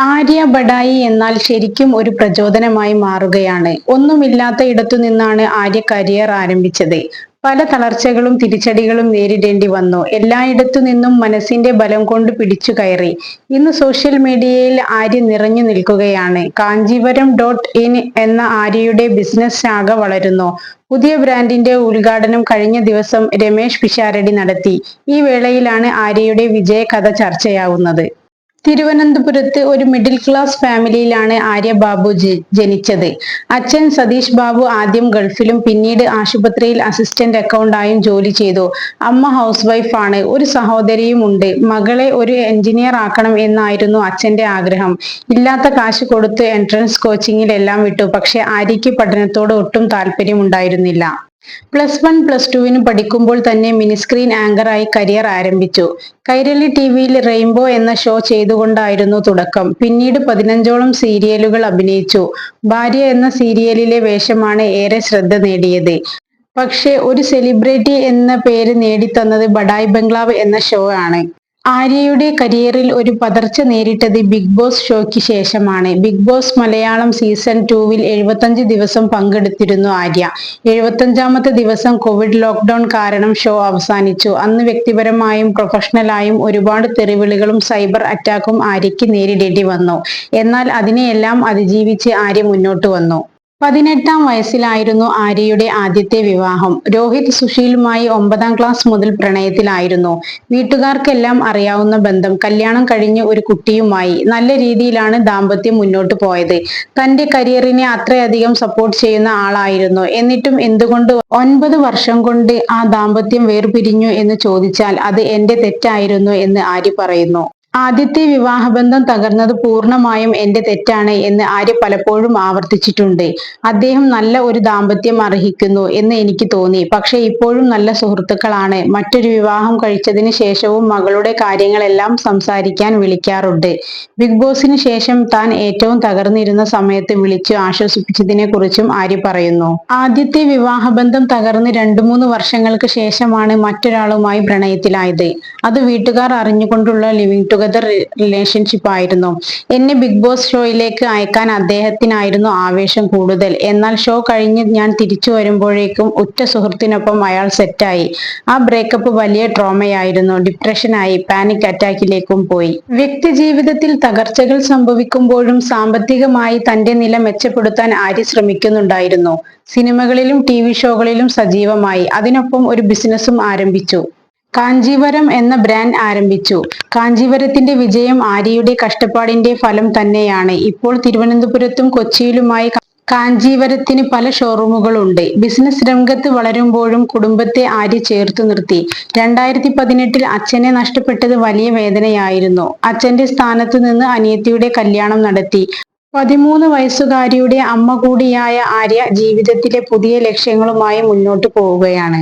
ആര്യ ബഡായി എന്നാൽ ശരിക്കും ഒരു പ്രചോദനമായി മാറുകയാണ്. ഒന്നുമില്ലാത്ത ഇടത്തു നിന്നാണ് ആര്യ കരിയർ ആരംഭിച്ചത്. പല തളർച്ചകളും തിരിച്ചടികളും നേരിടേണ്ടി വന്നു. എല്ലായിടത്തു നിന്നും മനസ്സിന്റെ ബലം കൊണ്ട് പിടിച്ചു കയറി. ഇന്ന് സോഷ്യൽ മീഡിയയിൽ ആര്യ നിറഞ്ഞു നിൽക്കുകയാണ്. കാഞ്ചീപുരം ഡോട്ട് ഇൻ എന്ന ആര്യയുടെ ബിസിനസ് ശാഖ വളരുന്നു. പുതിയ ബ്രാൻഡിന്റെ ഉദ്ഘാടനം കഴിഞ്ഞ ദിവസം രമേശ് പിഷാരടി നടത്തി. ഈ വേളയിലാണ് ആര്യയുടെ വിജയകഥ ചർച്ചയാവുന്നത്. തിരുവനന്തപുരത്ത് ഒരു മിഡിൽ ക്ലാസ് ഫാമിലിയിലാണ് ആര്യ ബാബു ജനിച്ചത്. അച്ഛൻ സതീഷ് ബാബു ആദ്യം ഗൾഫിലും പിന്നീട് ആശുപത്രിയിൽ അസിസ്റ്റന്റ് അക്കൗണ്ടായും ജോലി ചെയ്തു. അമ്മ ഹൗസ് വൈഫാണ് ഒരു സഹോദരിയും ഉണ്ട്. മകളെ ഒരു എഞ്ചിനീയർ ആക്കണം എന്നായിരുന്നു അച്ഛന്റെ ആഗ്രഹം. ഇല്ലാത്ത കാശ് കൊടുത്ത് എൻട്രൻസ് കോച്ചിങ്ങിലെല്ലാം വിട്ടു. പക്ഷെ ആര്യയ്ക്ക് പഠനത്തോട് ഒട്ടും താല്പര്യമുണ്ടായിരുന്നില്ല. പ്ലസ് വൺ പ്ലസ് ടുവിന് പഠിക്കുമ്പോൾ തന്നെ മിനിസ്ക്രീൻ ആങ്കറായി കരിയർ ആരംഭിച്ചു. കൈരളി ടി വിയിൽ റെയിൻബോ എന്ന ഷോ ചെയ്തുകൊണ്ടായിരുന്നു തുടക്കം. പിന്നീട് പതിനഞ്ചോളം സീരിയലുകൾ അഭിനയിച്ചു. ഭാര്യ എന്ന സീരിയലിലെ വേഷമാണ് ഏറെ ശ്രദ്ധ നേടിയത്. പക്ഷേ ഒരു സെലിബ്രിറ്റി എന്ന പേര് നേടിത്തന്നത് ബഡായ് ബംഗ്ലാവ് എന്ന ഷോ ആണ്. ആര്യയുടെ കരിയറിൽ ഒരു പതർച്ച നേരിട്ടത് ബിഗ് ബോസ് ഷോയ്ക്ക് ശേഷമാണ്. ബിഗ് ബോസ് മലയാളം സീസൺ ടൂവിൽ എഴുപത്തഞ്ച് ദിവസം പങ്കെടുത്തിരുന്നു ആര്യ. എഴുപത്തഞ്ചാമത്തെ ദിവസം കോവിഡ് ലോക്ക്ഡൌൺ കാരണം ഷോ അവസാനിച്ചു. അന്ന് വ്യക്തിപരമായും പ്രൊഫഷണലായും ഒരുപാട് തെറിവിളികളും സൈബർ അറ്റാക്കും ആര്യയ്ക്ക് നേരിടേണ്ടി വന്നു. എന്നാൽ അതിനെയെല്ലാം അതിജീവിച്ച് ആര്യ മുന്നോട്ട് വന്നു. പതിനെട്ടാം വയസ്സിലായിരുന്നു ആര്യയുടെ ആദ്യത്തെ വിവാഹം. രോഹിത് സുശീലുമായി ഒമ്പതാം ക്ലാസ് മുതൽ പ്രണയത്തിലായിരുന്നു. വീട്ടുകാർക്കെല്ലാം അറിയാവുന്ന ബന്ധം കല്യാണം കഴിഞ്ഞ് ഒരു കുട്ടിയുമായി. നല്ല രീതിയിലാണ് ദാമ്പത്യം മുന്നോട്ട് പോയത്. തന്റെ കരിയറിനെ അത്രയധികം സപ്പോർട്ട് ചെയ്യുന്ന ആളായിരുന്നു. എന്നിട്ടും എന്തുകൊണ്ട് ഒൻപത് വർഷം കൊണ്ട് ആ ദാമ്പത്യം വേർപിരിഞ്ഞു എന്ന് ചോദിച്ചാൽ അത് എന്റെ തെറ്റായിരുന്നു എന്ന് ആര്യ പറയുന്നു. ആദ്യത്തെ വിവാഹബന്ധം തകർന്നത് പൂർണമായും എന്റെ തെറ്റാണ് എന്ന് ആര്യ പലപ്പോഴും ആവർത്തിച്ചിട്ടുണ്ട്. അദ്ദേഹം നല്ല ഒരു ദാമ്പത്യം അർഹിക്കുന്നു എന്ന് എനിക്ക് തോന്നി. പക്ഷെ ഇപ്പോഴും നല്ല സുഹൃത്തുക്കളാണ്. മറ്റൊരു വിവാഹം കഴിച്ചതിന് ശേഷവും മകളുടെ കാര്യങ്ങളെല്ലാം സംസാരിക്കാൻ വിളിക്കാറുണ്ട്. ബിഗ് ബോസിന് ശേഷം താൻ ഏറ്റവും തകർന്നിരുന്ന സമയത്ത് വിളിച്ചു ആശ്വസിപ്പിച്ചതിനെ കുറിച്ചും ആര്യ പറയുന്നു. ആദ്യത്തെ വിവാഹബന്ധം തകർന്ന് രണ്ടു മൂന്ന് വർഷങ്ങൾക്ക് ശേഷമാണ് മറ്റൊരാളുമായി പ്രണയത്തിലായത്. അത് വീട്ടുകാർ അറിഞ്ഞുകൊണ്ടുള്ള ലിവിംഗ് ടുഗദർ റിലേഷൻഷിപ്പ് ആയിരുന്നു. എന്നെ ബിഗ് ബോസ് ഷോയിലേക്ക് അയക്കാൻ അദ്ദേഹത്തിനായിരുന്നു ആവേശം കൂടുതൽ. എന്നാൽ ഷോ കഴിഞ്ഞ് ഞാൻ തിരിച്ചു വരുമ്പോഴേക്കും ഉറ്റ സുഹൃത്തിനൊപ്പം അയാൾ സെറ്റായി ആ ബ്രേക്കപ്പ് വലിയ ട്രോമയായിരുന്നു ഡിപ്രഷനായി പാനിക് അറ്റാക്കിലേക്കും പോയി. വ്യക്തി ജീവിതത്തിൽ തകർച്ചകൾ സംഭവിക്കുമ്പോഴും സാമ്പത്തികമായി തന്റെ നില മെച്ചപ്പെടുത്താൻ ആര്യ ശ്രമിക്കുന്നുണ്ടായിരുന്നു. സിനിമകളിലും ടി ഷോകളിലും സജീവമായി. അതിനൊപ്പം ഒരു ബിസിനസ്സും ആരംഭിച്ചു. കാഞ്ചീവരം എന്ന ബ്രാൻഡ് ആരംഭിച്ചു. കാഞ്ചീവരത്തിന്റെ വിജയം ആര്യയുടെ കഷ്ടപ്പാടിന്റെ ഫലം തന്നെയാണ്. ഇപ്പോൾ തിരുവനന്തപുരത്തും കൊച്ചിയിലുമായി കാഞ്ചീവരത്തിന് പല ഷോറൂമുകളുണ്ട് ബിസിനസ് രംഗത്ത് വളരുമ്പോഴും കുടുംബത്തെ ആര്യ ചേർത്തു നിർത്തി. രണ്ടായിരത്തി പതിനെട്ടിൽ അച്ഛനെ നഷ്ടപ്പെട്ടത് വലിയ വേദനയായിരുന്നു. അച്ഛന്റെ സ്ഥാനത്ത് നിന്ന് അനിയത്തിയുടെ കല്യാണം നടത്തി. പതിമൂന്ന് വയസ്സുകാരിയുടെ അമ്മ കൂടിയായ ആര്യ ജീവിതത്തിലെ പുതിയ ലക്ഷ്യങ്ങളുമായി മുന്നോട്ട് പോവുകയാണ്.